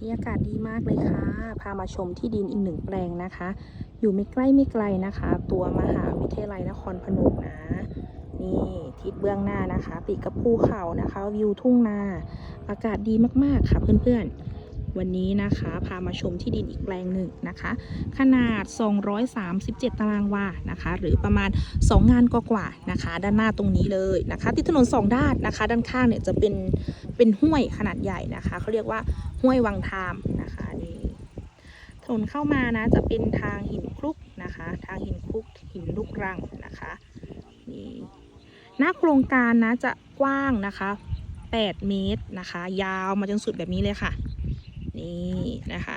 นี่อากาศดีมากเลยค่ะ พามาชมที่ดินอีกหนึ่งแปลงนะคะ อยู่ไม่ใกล้ไม่ไกลนะคะ ตัวมหาวิทยาลัยนครพนมนะ นี่ทิศเบื้องหน้านะคะ ติดกับภูเขานะคะ วิวทุ่งนา อากาศดีมากๆค่ะเพื่อนๆ วันนี้นะคะพามาชมที่ดินอีกแปลงหนึ่งนะคะ ขนาด 237 ตารางวานะคะ หรือประมาณ 2 งานกว่าๆนะคะ ด้านหน้าตรงนี้เลยนะคะ ติดถนนสองด้านนะคะ ด้านข้างเนี่ยจะเป็นเป็นห้วยขนาดใหญ่นะคะเขาเรียกว่าห้วยวังทามนะคะนี่ถนนเข้ามานะจะเป็นทางหินคลุกนะคะ ทางหินคลุกหินลูกรังนะคะนี่หน้าโครงการนะจะกว้างนะคะ 8 เมตรนะคะ ยาวมาจนสุดแบบนี้เลยค่ะ นี่นะคะ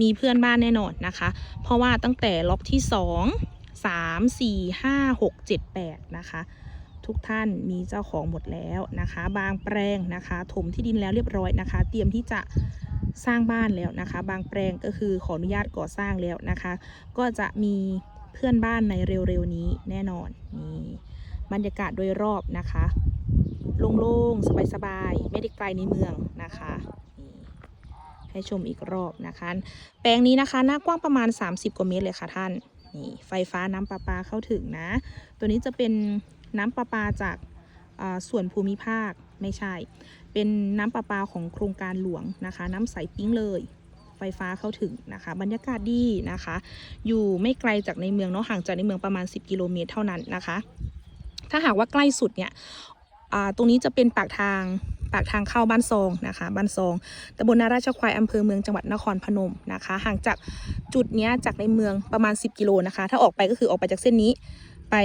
มีเพื่อนบ้านแน่นอนนะคะ เพราะว่าตั้งแต่ล็อกที่2 3 4 5 6 7 8นะคะ ทุกท่านมีเจ้าของหมดแล้วนะคะ บางแปลงนะคะถมที่ดินแล้วเรียบร้อยนะคะ เตรียมที่จะสร้างบ้านแล้วนะคะ บางแปลงก็คือขออนุญาตก่อสร้างแล้วนะคะ ก็จะมีเพื่อนบ้านในเร็วๆนี้แน่นอนนี่บรรยากาศโดยรอบนะคะ โล่งๆ สบายๆ ไม่ได้ไกลในเมืองนะคะ ให้ชมอีกรอบนะคะ แปลงนี้นะคะ หน้ากว้างประมาณ 30 กว่าเมตรเลยค่ะท่าน นี่ไฟฟ้าน้ำประปาเข้าถึงนะ ตัวนี้จะเป็นน้ำประปาจากส่วนภูมิภาคไม่ใช่ เป็นน้ำประปาของโครงการหลวงนะคะ น้ำใสปิ้งเลย ไฟฟ้าเข้าถึงนะคะ บรรยากาศดีนะคะ อยู่ไม่ไกลจากในเมืองเนาะห่างจากในเมืองประมาณ 10 กิโลเมตรเท่านั้นนะคะ ถ้าหากว่าใกล้สุดเนี่ยตรงนี้จะเป็นปากทาง ปากทางเข้าบ้านซองนะคะ บ้านซองตำบลนาราชควายอำเภอเมืองจังหวัดนครพนมนะคะ ห่างจากจุดนี้จากในเมืองประมาณ 10 กิโลนะคะ ถ้าออกไปก็คือออกไปจากเส้นนี้ ไป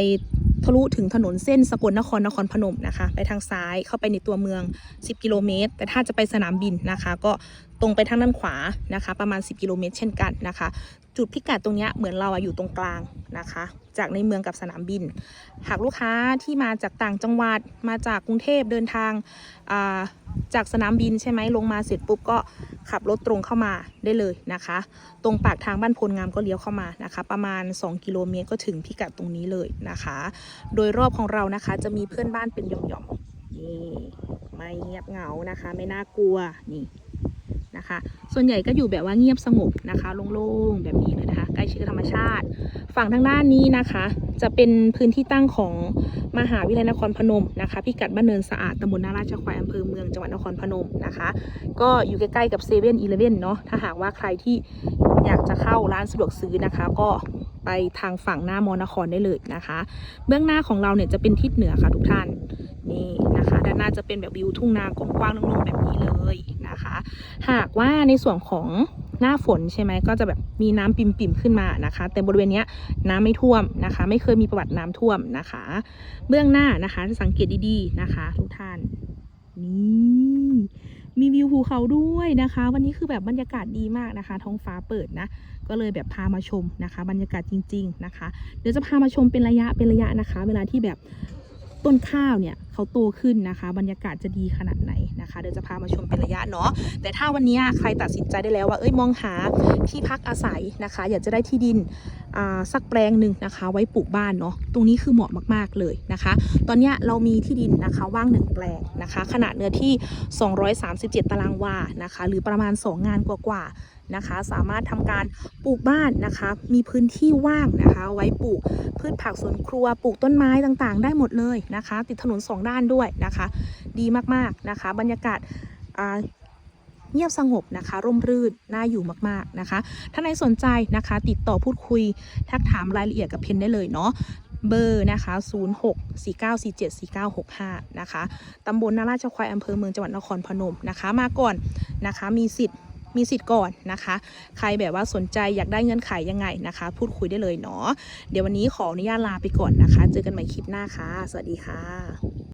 ทะลุถึงถนนเส้นสกลนครนครพนมนะคะ ไปทางซ้ายเข้าไปในตัวเมือง 10 กิโลเมตร แต่ถ้าจะไปสนามบินนะคะ ก็ตรงไปทางด้านขวานะคะ ประมาณ 10 กิโลเมตรเช่นกันนะคะ จุดพิกัดตรงนี้เหมือนเราอยู่ตรงกลางนะคะ จากในเมืองกับสนามบิน หากลูกค้าที่มาจากต่างจังหวัดมาจากกรุงเทพเดินทางาจากสนามบินใช่ไหมลงมาเสร็จปุ๊บก็ขับรถตรงเข้ามาได้เลยนะคะ ตรงปากทางบ้านพลงามก็เลี้ยวเข้ามานะคะ ประมาณ 2 กิโลเมตรก็ถึงพิกัดตรงนี้เลยนะคะ โดยรอบของเรานะคะจะมีเพื่อนบ้านเป็นหย่อมๆนี่ไม่เงียบเหงานะคะ ไม่น่ากลัวนี่ นะคะ ส่วนใหญ่ก็อยู่แบบว่าเงียบสงบนะคะโล่งๆแบบนี้เลยนะคะใกล้ชิดธรรมชาติ ฝั่งทางด้านนี้นะคะ จะเป็นพื้นที่ตั้งของมหาวิทยาลัยนครพนมนะคะพิกัดบ้านเนินสะอาดตำบลนาราชควายอำเภอเมืองจังหวัดนครพนมนะคะ ก็อยู่ใกล้ๆกับเซเว่นอีเลฟเว่นเนาะถ้าหากว่าใครที่อยากจะเข้าร้านสะดวกซื้อนะคะ ก็ไปทางฝั่งหน้ามอนครได้เลยนะคะ เบื้องหน้าของเราเนี่ยจะเป็นทิศเหนือค่ะทุกท่าน นี่นะคะด้านหน้าจะเป็นแบบวิวทุ่งนากว้างๆโล่งๆแบบนี้เลยนะคะ หากว่าในส่วนของหน้าฝนใช่ไหมก็จะแบบมีน้ำปิ่มๆขึ้นมานะคะ แต่บริเวณนี้น้ำไม่ท่วมนะคะ ไม่เคยมีประวัติน้ำท่วมนะคะ เบื้องหน้านะคะสังเกตดีๆนะคะ ทุกท่านนี่มีวิวภูเขาด้วยนะคะ วันนี้คือแบบบรรยากาศดีมากนะคะ ท้องฟ้าเปิดนะก็เลยแบบพามาชมนะคะ บรรยากาศจริง ๆนะคะ เดี๋ยวจะพามาชมเป็นระยะเป็นระยะนะคะ เวลาที่แบบต้นข้าวเนี่ย เขาโตขึ้นนะคะ บรรยากาศจะดีขนาดไหนนะคะเดี๋ยวจะพามาชมเป็นระยะเนาะแต่ถ้าวันนี้ใครตัดสินใจได้แล้วว่าเอ้ยมองหาที่พักอาศัยนะคะ อยากจะได้ที่ดินอ่าสักแปลงหนึ่งนะคะ ไว้ปลูกบ้านเนาะตรงนี้คือเหมาะมากๆเลยนะคะ ตอนนี้เรามีที่ดินนะคะว่างหนึ่งแปลงนะคะ ขนาดเนื้อที่ 237 ตารางวานะคะ หรือประมาณ 2 งานกว่าๆ นะคะ สามารถทำการปลูกบ้านนะคะ มีพื้นที่ว่างนะคะ ไว้ปลูกพืชผักสวนครัวปลูกต้นไม้ต่างๆ ได้หมดเลยนะคะ ติดถนนสองด้านด้วยนะคะ ดีมากๆนะคะ บรรยากาศเงียบสงบนะคะ ร่มรื่นน่าอยู่มากๆนะคะ ถ้าใครสนใจนะคะ ติดต่อพูดคุย ทักถามรายละเอียดกับเพนได้เลยเนาะเบอร์นะคะ 06 4947 4965 นะคะ ตำบลนาราชควายอำเภอเมืองจังหวัดนครพนมนะคะ มาก่อนนะคะ มีสิทธิ์ มีสิทธิ์ก่อนนะคะ ใครแบบว่าสนใจอยากได้เงื่อนไขยังไงนะคะ พูดคุยได้เลยเนาะเดี๋ยววันนี้ขออนุญาตลาไปก่อนนะคะ เจอกันใหม่คลิปหน้าค่ะ สวัสดีค่ะ